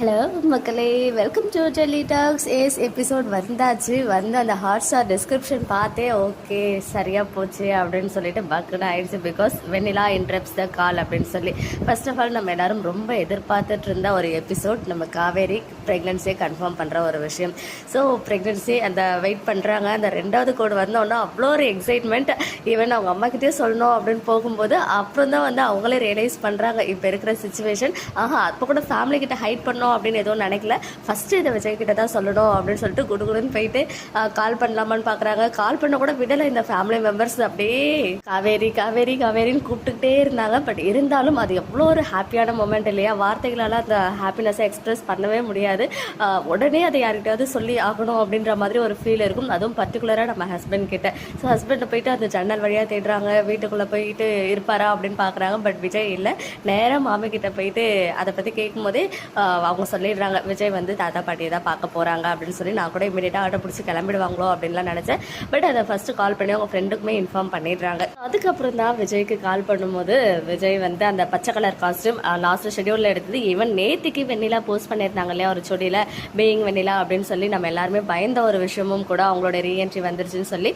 Hello மக்களே. Welcome to telly talks ace episode வந்தாச்சு. வந்து அந்த ஹாட் ஸ்டார் டிஸ்கிரிப்ஷன் பார்த்தே ஓகே சரியாக போச்சு அப்படின்னு சொல்லிட்டு பக்குன்னு ஆயிடுச்சு. பிகாஸ் வெண்ணிலா இன்ட்ரப்ஸ் த கால் அப்படின்னு சொல்லி. ஃபர்ஸ்ட் ஆஃப் ஆல் நம்ம எல்லாரும் ரொம்ப எதிர்பார்த்துட்டு இருந்த ஒரு எபிசோட் நம்ம காவேரி ப்ரெக்னன்சியை கன்ஃபார்ம் பண்ணுற ஒரு விஷயம். ஸோ ப்ரெக்னன்சி அந்த வெயிட் பண்ணுறாங்க அந்த ரெண்டாவது கோடு வந்தோன்னா அவ்வளோ ஒரு எக்ஸைட்மெண்ட் ஈவன் அவங்க அம்மாக்கிட்டே சொல்லணும் அப்படின்னு போகும்போது அப்புறம் தான் வந்து அவங்களே ரியலைஸ் பண்ணுறாங்க இப்போ இருக்கிற சுச்சுவேஷன் ஆஹா அப்போ கூட ஃபேமிலி கிட்ட ஹைட் பண்ணணும் அப்படின்னு எதுவும் நினைக்கல. ஃபஸ்ட்டு இதை விஜய் கிட்ட தான் சொல்லணும் அப்படின்னு சொல்லிட்டு குடுகுடுன்னு போயிட்டு கால் பண்ணலாமான்னு பார்க்குறாங்க கால் பண்ண கூட விடலை இந்த ஃபேமிலி மெம்பர்ஸ் அப்படியே. காவேரி காவேரி காவேரின்னு கூப்பிட்டுக்கிட்டே இருந்தாங்க. பட் இருந்தாலும் அது எவ்வளோ ஒரு ஹாப்பியான மூமெண்ட் இல்லையா? வார்த்தைகளால் அந்த ஹாப்பினஸை எக்ஸ்பிரஸ் பண்ணவே முடியாது. உடனே அதை யார்கிட்டயாவது சொல்லி ஆகணும் அப்படின்ற மாதிரி ஒரு ஃபீல் இருக்கும். அதுவும் பர்டிகுலராக நம்ம ஹஸ்பண்ட் கிட்ட. ஸோ ஹஸ்பண்டை போயிட்டு அந்த ஜன்னல் வழியாக தேடுறாங்க. வீட்டுக்குள்ளே போயிட்டு இருப்பாரா அப்படின்னு பார்க்குறாங்க பட் விஜய் இல்லை. நேராக மாமி கிட்ட போயிட்டு அதை பற்றி கேட்கும்போதே அவங்க அவங்க சொல்லிடுறாங்க விஜய் வந்து தாத்தா பாட்டியை தான் பார்க்க போகிறாங்க அப்படின்னு சொல்லி நான் கூட இமீடியட்டாக ஆட்டோ பிடிச்சி கிளம்பிடுவாங்களோ அப்படின்லாம் நினச்சேன். பட் அதை ஃபஸ்ட்டு கால் பண்ணி அவங்க ஃப்ரெண்டுக்குமே இன்ஃபார்ம் பண்ணிடுறாங்க. அதுக்கப்புறம் தான் விஜய்க்கு கால் பண்ணும்போது விஜய் வந்து அந்த பச்சை கலர் காஸ்டியூம் லாஸ்ட் ஷெடியூலில் எடுத்தது. ஈவன் நேத்திக்கு வெண்ணிலா போஸ்ட் பண்ணியிருந்தாங்க இல்லையா ஒரு சொடியில் பீயிங் வெண்ணிலா அப்படின்னு சொல்லி நம்ம எல்லாருமே பயந்த ஒரு விஷயமும் கூட அவங்களோட ரீஎன்ட்ரி வந்துருச்சுன்னு சொல்லி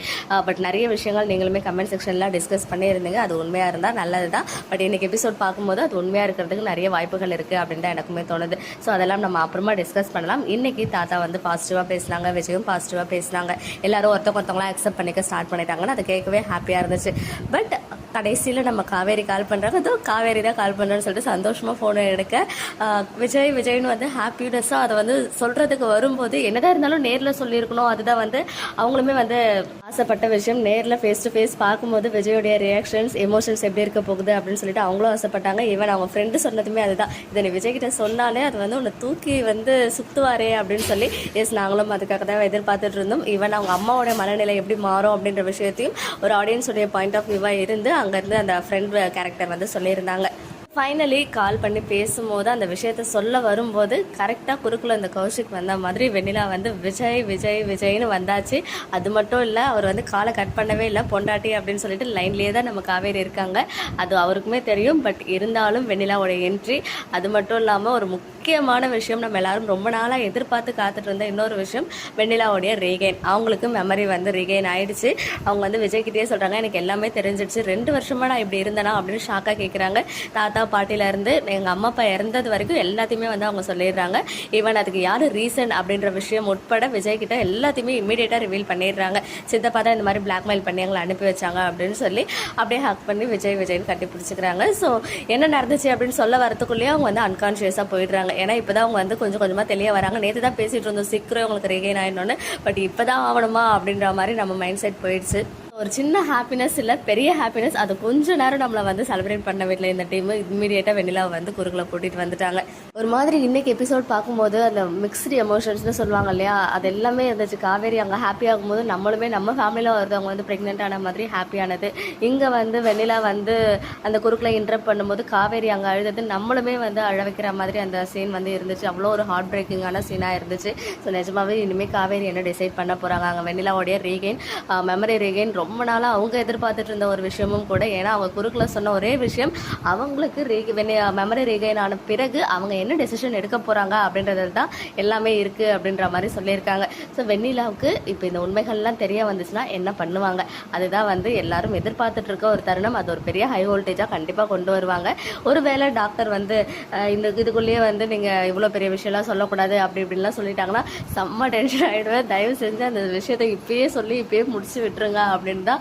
பட் நிறைய விஷயங்கள் நீங்களுமே கமெண்ட் செக்ஷனில் டிஸ்கஸ் பண்ணியிருந்தீங்க. அது உண்மையாக இருந்தால் நல்லது தான் பட் இன்னைக்கு எபிசோட் பார்க்கும்போது அது உண்மையாக இருக்கிறதுக்கு நிறைய வாய்ப்புகள் இருக்குது அப்படின்னு தான் எனக்குமே தோணுது. ஸோ அதெல்லாம் நம்ம அப்புறமா டிஸ்கஸ் பண்ணலாம். இன்றைக்கி தாத்தா வந்து பாசிட்டிவாக பேசினாங்க விஜயும் பாசிட்டிவாக பேசினாங்க. எல்லாரும் ஒருத்தவங்க ஒருத்தவங்களாம் அக்செப்ட் பண்ணிக்க ஸ்டார்ட் பண்ணிட்டாங்கன்னு அதை கேட்கவே ஹாப்பியாக இருந்துச்சு. பட் கடைசியில் நம்ம காவேரி கால் பண்ணுறாங்க அதோ காவேரி தான் கால் பண்ணுறேன்னு சொல்லிட்டு சந்தோஷமாக ஃபோனை எடுக்க. விஜய் விஜய்னு வந்து ஹாப்பினஸ்ஸாக அதை வந்து சொல்கிறதுக்கு வரும்போது என்னதான் இருந்தாலும் நேரில் சொல்லியிருக்கணும். அதுதான் வந்து அவங்களுமே வந்து ஆசைப்பட்ட விஷயம். நேரில் ஃபேஸ் டு ஃபேஸ் பார்க்கும்போது விஜயோடைய ரியாக்ஷன்ஸ் எமோஷன்ஸ் எப்படி இருக்க போகுது அப்படின்னு சொல்லிட்டு அவங்களும் ஆசைப்பட்டாங்க. ஈவன் அவங்க ஃப்ரெண்டு சொன்னதுமே அதுதான். இதை நீ விஜய் கிட்ட சொன்னாலே அது வந்து உன்னை தூக்கி வந்து சுத்துவாரே அப்படின்னு சொல்லி எஸ் நாங்களும் அதுக்காக தான் எதிர்பார்த்துட்டு இருந்தோம். ஈவன் அவங்க அம்மாவோட மனநிலை எப்படி மாறும் அப்படின்ற விஷயத்தையும் ஒரு ஆடியன்ஸுடைய பாயிண்ட் ஆஃப் வியூவாக இருந்து அங்கேருந்து அந்த ஃப்ரெண்ட் கேரக்டர் வந்து சொல்லியிருந்தாங்க. ஃபைனலி கால் பண்ணி பேசும்போது அந்த விஷயத்த சொல்ல வரும்போது கரெக்டாக குறுக்குள்ள இந்த கௌஷிக் வந்த மாதிரி வெண்ணிலா வந்து விஜய் விஜய் விஜய்னு வந்தாச்சு. அது மட்டும் இல்லை அவர் வந்து காலை கட் பண்ணவே இல்லை பொண்டாட்டி அப்படின்னு சொல்லிட்டு லைன்லேயே தான் நம்ம காவேரி இருக்காங்க. அது அவருக்குமே தெரியும் பட் இருந்தாலும் வெண்ணிலாவோட என்ட்ரி அது மட்டும் இல்லாமல் ஒரு முக்கியமான விஷயம் நம்ம எல்லாரும் ரொம்ப நாளாக எதிர்பார்த்து காத்துட்டு இருந்த இன்னொரு விஷயம் வெண்ணிலாவுடைய ரீகெயின் அவங்களுக்கு மெமரி வந்து ரீகெயின் ஆயிடுச்சு. அவங்க வந்து விஜய்கிட்டே சொல்கிறாங்க எனக்கு எல்லாமே தெரிஞ்சிடுச்சு. ரெண்டு வருஷமாக நான் இப்படி இருந்தேனா? அப்படின்னு ஷாக்காக கேட்குறாங்க தாத்தா பாட்டில இருந்து எங்கள் அம்மா அப்பா இறந்தது வரைக்கும் எல்லாத்தையுமே வந்து அவங்க சொல்லிடுறாங்க. ஈவன் அதுக்கு யார் ரீசன் அப்படின்ற விஷயம் உட்பட விஜய் கிட்ட எல்லாத்தையுமே இமீடியட்டாக ரிவீல் பண்ணிடுறாங்க. சித்தப்பா தான் இந்த மாதிரி பிளாக்மெயில் பண்ணி எங்களை அனுப்பி வச்சாங்க அப்படின்னு சொல்லி அப்படியே ஹக் பண்ணி விஜய் விஜய்னு கட்டி பிடிச்சிக்கிறாங்க. ஸோ என்ன நடந்துச்சு அப்படின்னு சொல்ல வரத்துக்குள்ளேயே அவங்க வந்து அன்கான்ஷியஸாக போயிடுறாங்க. ஏன்னா இப்போ தான் அவங்க வந்து கொஞ்சம் கொஞ்சமாக தெளிய வராங்க. நேற்று தான் பேசிகிட்டு இருந்தோம் சீக்கிரம் உங்களுக்கு ரெகெயின் ஆயிடணும்னு. பட் இப்போ தான் ஆகணுமா அப்படின்ற மாதிரி நம்ம மைண்ட் செட் போயிடுச்சு. ஒரு சின்ன ஹாப்பினஸ் இல்லை பெரிய ஹாப்பினஸ் அது கொஞ்ச நேரம் நம்மளை வந்து செலிப்ரேட் பண்ண வீட்டில் இந்த டீம் இம்மீடியட்டாக வெண்ணிலா வந்து குறுக்கில் கூட்டிகிட்டு வந்துட்டாங்க. ஒரு மாதிரி இன்னைக்கு எபிசோட் பார்க்கும்போது அந்த மிக்ஸ்டு எமோஷன்ஸ்னு சொல்லுவாங்க இல்லையா? அது எல்லாமே இருந்துச்சு. காவேரி அங்கே ஹாப்பி ஆகும்போது நம்மளுமே நம்ம ஃபேமிலியில் ஒருத்தவங்க வந்து ப்ரெக்னென்ட் ஆன மாதிரி ஹாப்பியானது இங்கே வந்து வெண்ணிலா வந்து அந்த குறுக்கில் இன்டரப்ட் பண்ணும்போது காவேரி அங்கே அழுதது நம்மளுமே வந்து அழ வைக்கிற மாதிரி அந்த சீன் வந்து இருந்துச்சு. அவ்வளோ ஒரு ஹார்ட் பிரேக்கிங்கான சீனாக இருந்துச்சு. ஸோ நிஜமாவே இனிமேல் காவேரி என்ன டிசைட் பண்ண போகிறாங்க அங்கே வெண்ணிலாவோடைய ரீகெயின் மெமரி ரீகெயின் ரொம்ப ரொம்ப நாளாக அவங்க எதிர்பார்த்துட்டு இருந்த ஒரு விஷயமும் கூட ஏன்னா அவங்க குறுக்கில் சொன்ன ஒரே விஷயம் அவங்களுக்கு ரீ மெமரி ரீகெயின் ஆன பிறகு அவங்க என்ன டெசிஷன் எடுக்க போகிறாங்க அப்படின்றது தான் எல்லாமே இருக்குது அப்படின்ற மாதிரி சொல்லியிருக்காங்க. ஸோ வெண்ணிலாவுக்கு இப்போ இந்த உண்மைகள்லாம் தெரிய வந்துச்சுன்னா என்ன பண்ணுவாங்க? அதுதான் வந்து எல்லாரும் எதிர்பார்த்துட்டு இருக்க ஒரு தருணம். அது ஒரு பெரிய ஹை வோல்டேஜாக கண்டிப்பாக கொண்டு வருவாங்க. ஒருவேளை டாக்டர் வந்து இந்த இதுக்குள்ளேயே வந்து நீங்கள் இவ்வளோ பெரிய விஷயம்லாம் சொல்லக்கூடாது அப்படி இப்படின்லாம் சொல்லிட்டாங்கன்னா செம்ம டென்ஷன் ஆகிடுவேன் தயவு செஞ்சு அந்த விஷயத்தை இப்பயே சொல்லி இப்பயே முடிச்சு விட்டுருங்க அப்படின்னு தான்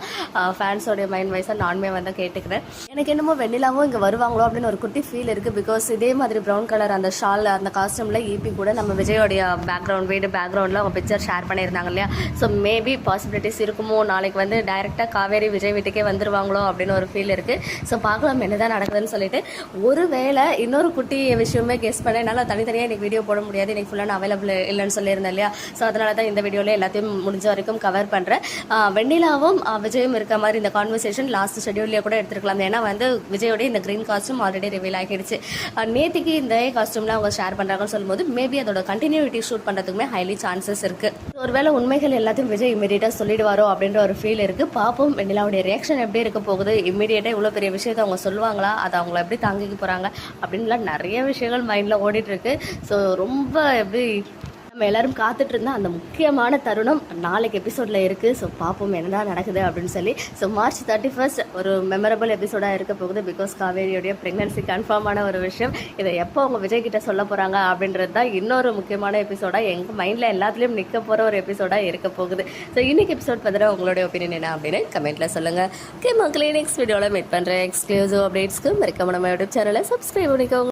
ஃபேன்ஸோடைய மைண்ட் வைஸாக நானுமே வந்து கேட்டுக்கிறேன். எனக்கு என்னமோ வெண்ணிலாவும் இங்கே வருவாங்களோ அப்படின்னு ஒரு குட்டி ஃபீல் இருக்குது பிகாஸ் இதே மாதிரி ப்ரௌன் கலர் அந்த ஷால் அந்த காஸ்டியூமில் ஈபி கூட நம்ம விஜயோடைய பேக்ரவுண்ட் வீடு பேக்ரவுண்டில் அவங்க பிக்சர் ஷேர் பண்ணியிருந்தாங்க இல்லையா? ஸோ மேபி பாசிபிலிட்டிஸ் இருக்குமோ? நாளைக்கு வந்து டைரெக்டாக காவேரி விஜய் வீட்டுக்கே வந்துருவாங்களோ அப்படின்னு ஒரு ஃபீல் இருக்குது ஸோ பார்க்கலாம் என்னதான் நடக்குதுன்னு சொல்லிட்டு. ஒருவேளை இன்னொரு குட்டி விஷயமே கெஸ் பண்ண என்னால் தனித்தனியாக எனக்கு வீடியோ போட முடியாது. எனக்கு ஃபுல்லாக அவைலபிள் இல்லைன்னு சொல்லியிருந்தேன் இல்லையா? ஸோ அதனால தான் இந்த வீடியோவில் எல்லாத்தையும் முடிஞ்ச வரைக்கும் கவர் பண்ணுறேன் வெண்ணிலாவும் விஜயும் இருக்க மாதிரி இந்த கான்வர்சேஷன் லாஸ்ட் ஷெடியூல்லே கூட எடுத்துருக்கலாம். ஏன்னா வந்து விஜயோட இந்த க்ரீன் காஸ்ட்யூம் ஆல்ரெடி ரிவீல் ஆகிடுச்சு. நேத்திக்கு இந்த காஸ்ட்யூம்லாம் அவங்க ஷேர் பண்ணுறாங்கன்னு சொல்லும்போது மேபி அதோட கண்டினியூட்டி ஷூட் பண்ணுறதுக்குமே ஹைலி சான்சஸ் இருக்குது ஒருவேளை உண்மைகள் எல்லாத்தையும் விஜய் இமீடியட்டாக சொல்லிடுவாரோ அப்படின்ற ஒரு ஃபீல் இருக்குது பார்ப்போம் வெண்ணிலாவுடைய ரியாக்ஷன் எப்படி இருக்க போகுது இமீடியட்டாக இவ்வளோ பெரிய விஷயத்தை அவங்க சொல்லுவாங்களா அதை அவங்கள எப்படி தாங்கிக்க போகிறாங்க அப்படின்லாம் நிறைய விஷயங்கள் மைண்டில் ஓடிட்டுருக்கு ஸோ ரொம்ப எப்படி நம்ம எல்லாரும் காத்துட்டு இருந்தா அந்த முக்கியமான தருணம் நாளைக்கு எபிசோட்ல இருக்கு. ஸோ பார்ப்போம் என்னதான் நடக்குது அப்படின்னு சொல்லி. ஸோ மார்ச் தேர்ட்டி ஃபர்ஸ்ட் ஒரு மெமரபிள் எபிசோடாக இருக்க போகுது பிகாஸ் காவேரியோடைய ப்ரெக்னன்சி கன்ஃபார்மான ஒரு விஷயம். இதை எப்போ அவங்க விஜய் கிட்ட சொல்ல போறாங்க அப்படின்றது தான் இன்னொரு முக்கியமான எபிசோடாக எங்கள் மைண்டில் எல்லாத்துலேயும் நிற்க போகிற ஒரு எபிசோடாக இருக்க போகுது. ஸோ இன்னைக்கு எபிசோட் பற்றின உங்களுடைய ஒப்பீனியன் என்ன அப்படின்னு கமெண்ட்ல சொல்லுங்க. ஓகே மக்களே நெக்ஸ்ட் வீடியோவில் மீட் பண்ணுறேன் எக்ஸ்க்ளூசிவ் அப்டேட்ஸ்க்கு மறக்காம நம்ம யூடியூப் சேனலை சப்ஸ்கிரைப் பண்ணிக்கோங்க.